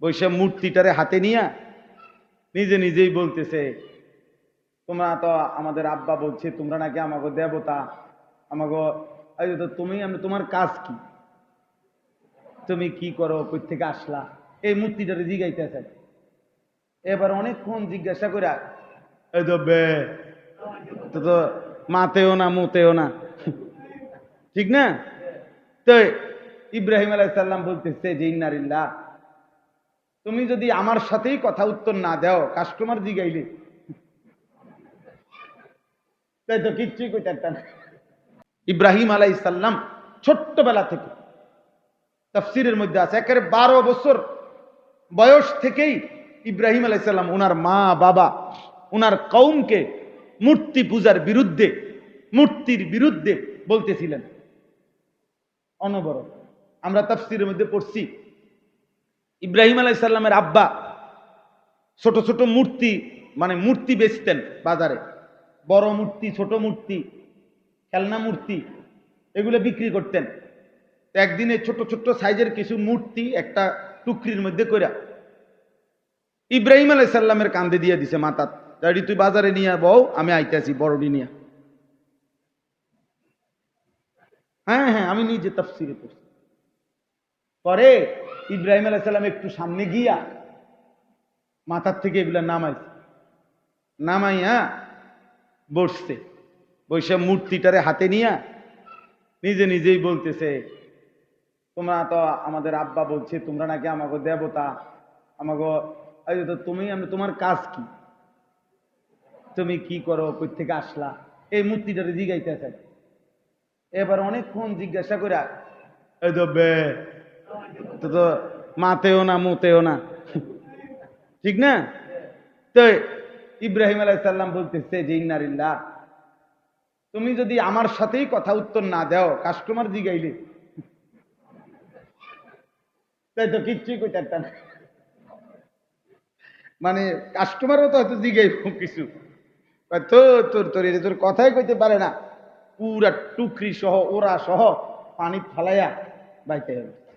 বৈশা মূর্তিটারে হাতে নিয়ে নিজে নিজেই বলতেছে, তোমরা তো আমাদের আব্বা বলছে, তোমরা নাকি আমাকে দেবতা আমাকে তুমি, আমি তোমার কাজ কি? তুমি কি করো থেকে আসলা? এই মূর্তিটারে জিগাইতেছে। এবার অনেকক্ষণ জিজ্ঞাসা করে এই তো বে, তো তো মাতেও না, মুতেও না। ঠিক না? তো ইব্রাহিম আলাইসাল্লাম বলতেছে যে ইন্নারিল্লাহ তুমি যদি আমার সাথেই কথা উত্তর না দাও কাস্টমার জিগাইলে। তাই তো কিচ্ছুই কইতে পারতাম না। ইব্রাহিম আলাইসাল্লাম ছোট্টবেলা থেকে, তাফসিরের মধ্যে আছে, একেবারে বারো বছর বয়স থেকেই ইব্রাহিম আলাইসাল্লাম ওনার মা, বাবা ওনার কৌমকে মূর্তি পূজার বিরুদ্ধে, মূর্তির বিরুদ্ধে বলতেছিলেন। অনবরত। আমরা তাফসিরের মধ্যে পড়ছি ইব্রাহিম আলাইসাল্লামের আব্বা, ছোট ছোট মূর্তি মানে মূর্তি বেচতেন বাজারে। বড় মূর্তি, ছোট মূর্তি, খেলনা মূর্তি, এগুলো বিক্রি করতেন। একদিনে ছোট ছোট সাইজের কিছু মূর্তি একটা টুকরির মধ্যে কইরা ইব্রাহিম আলাইসাল্লামের কান্দে দিয়ে দিছে মাতা দাঁড়ি তুই বাজারে নিয়ে বউ, আমি আইতেছি বড়ডি নিয়ে। হ্যাঁ হ্যাঁ আমি নিজে তাফসিরে করছি পরে ইব্রাহিম আলাইসাল্লাম একটু সামনে গিয়া মাথার থেকে এগুলা নামাইছে। নামাইয়া বসছে। বসে মূর্তিটারে হাতে নিয়া নিজে নিজেই বলতেছে, তোমরা তো আমাদের আব্বা বলছে, তোমরা নাকি আমাকে দেবতা আমাকে তো তুমি, আমি তোমার কাজ কি? তুমি কি করো কই থেকে আসলা? এই মূর্তিটারে জিগাইতেছে এবার অনেকক্ষণ জিজ্ঞাসা করে এই তো বে তো মাতেও না মুতেও না। ঠিক না? তো ইব্রাহিম আলাইসাল্লাম বলতেছে যে ইন্নারিল্লাহ তুমি যদি আমার সাথেই কথা উত্তর না দাও কাস্টমার জিগাইলে। তাই তো কিচ্ছুই কইতে পারতাম মানে কাস্টমারও তো হয়তো জিগাইব কিছু। কয়, তো তোর তোর এটা তোর কথাই কইতে পারে না। পুরা টুকরি সহ ওরা সহ পানি ফালাইয়া বাইতে হবে।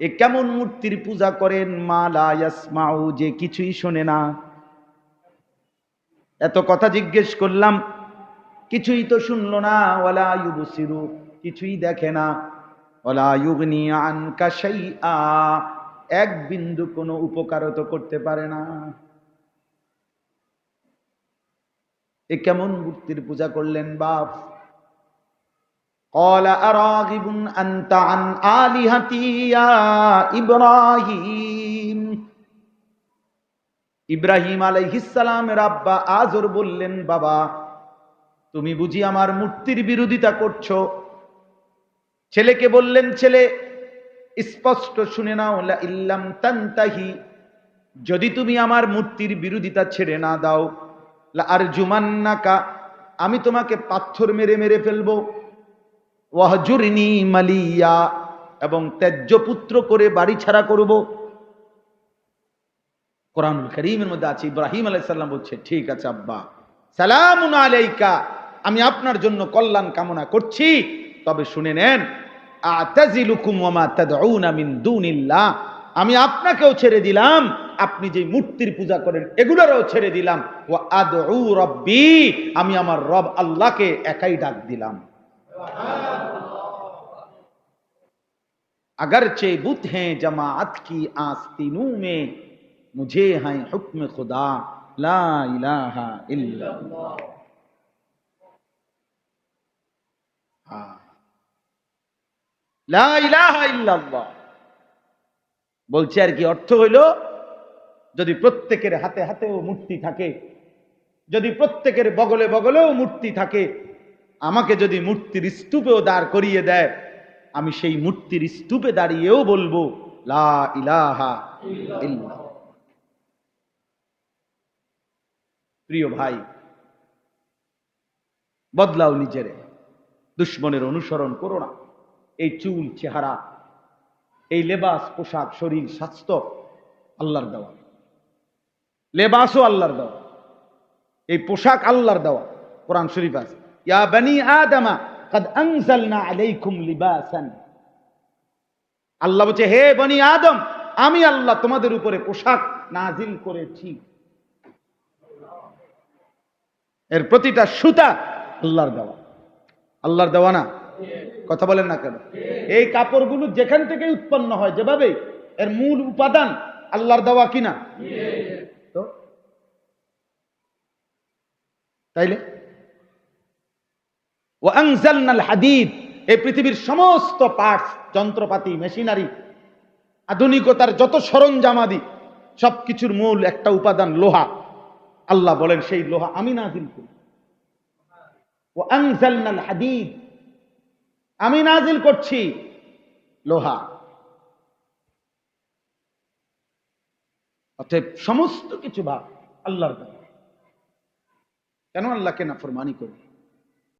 এ কেমন মূর্তির পূজা করেন? মা লা ইয়াসমাউ, যে কিছুই শোনে না। এত কথা জিজ্ঞেস করলাম, কিছুই তো শুনলো না। ওয়ালা ইউবসিরু, কিছুই দেখে না। ওয়ালা ইউগনি আনকা শাইআ, এক বিন্দু কোনো উপকারও তো করতে পারে না। এ কেমন মূর্তির পূজা করলেন বাপ? قال أراغب أنت عن آلهتي يا إبراهيم ইব্রাহিম আলাইহিসালামের আব্বা আজর বললেন বাবা তুমি বুঝি আমার মূর্তির বিরোধিতা করছো ছেলেকে বললেন ছেলে স্পষ্ট শুনে নাও লা ইল্লাম তান্তাহি যদি তুমি আমার মূর্তির বিরোধিতা ছেড়ে না দাও লা আর জুমান্নাকা আমি তোমাকে পাথর মেরে মেরে ফেলবো ওয়াহজুরিনি মালিয়া, এবং ত্যায্য পুত্র করে বাড়ি ছাড়া করব। কোরআনুল করিমের মধ্যে আছে, ইব্রাহিম আলাইসাল্লাম বলছে, ঠিক আছে আব্বা, সালামুন আলাইকা, আমি আপনার জন্য কল্যাণ কামনা করছি, তবে শুনে নেন আমি আপনাকেও ছেড়ে দিলাম, আপনি যে মূর্তির পূজা করেন, এগুলোরও ছেড়ে দিলাম ও আদউ রব্বি, আমি আমার রব আল্লাহকে একাই ডাক দিলাম। अगरचे बुत हैं जमात की आस्तीनों में मुझे है हुक्म खुदा ला इलाहा इल्लल्लाह हाँ। লা ইলাহা ইল্লাল্লাহ বলছে আর কি অর্থ হইল যদি প্রত্যেকের হাতে হাতেও মূর্তি থাকে যদি প্রত্যেকের বগলে বগলেও মূর্তি থাকে আমাকে যদি মূর্তির স্তূপেও দাঁড় করিয়ে দেয় আমি সেই মূর্তির স্তূপে দাঁড়িয়েও বলব ইলাহা প্রিয় ভাই, বদলাও নিজেরে, দুশ্মনের অনুসরণ করো না। এই চুল, চেহারা, এই লেবাস, পোশাক, শরীর, স্বাস্থ্য আল্লাহর দেওয়া। লেবাসও আল্লাহর দেওয়া। এই পোশাক আল্লাহর দেওয়া। কোরআন শরীফ আছে, ইয়া বানি আদামা আল্লাহ বলছে, হে বনি আদম, আমি আল্লাহ তোমাদের উপরে পোশাক নাজিল করেছি। এর প্রতিটা সুতা আল্লাহর দেওয়া। আল্লাহর দেওয়া না? কথা বলেন না কেন? এই কাপড়গুলো যেখান থেকে উৎপন্ন হয় যেভাবে, এর মূল উপাদান আল্লাহর দেওয়া কিনা তাইলে? ও হাদিদ, এই পৃথিবীর সমস্ত পার্টস, যন্ত্রপাতি, মেশিনারি, আধুনিকতার যত সরঞ্জামাদি, সবকিছুর মূল একটা উপাদান লোহা। আল্লাহ বলেন, সেই লোহা আমি নাজিল করি। ও আনজালনাল হাদিদ, আমি নাজিল করছি লোহা। অতএব সমস্ত কিছু ভাব আল্লাহর। কেন আল্লাহকে না ফরমানি করবে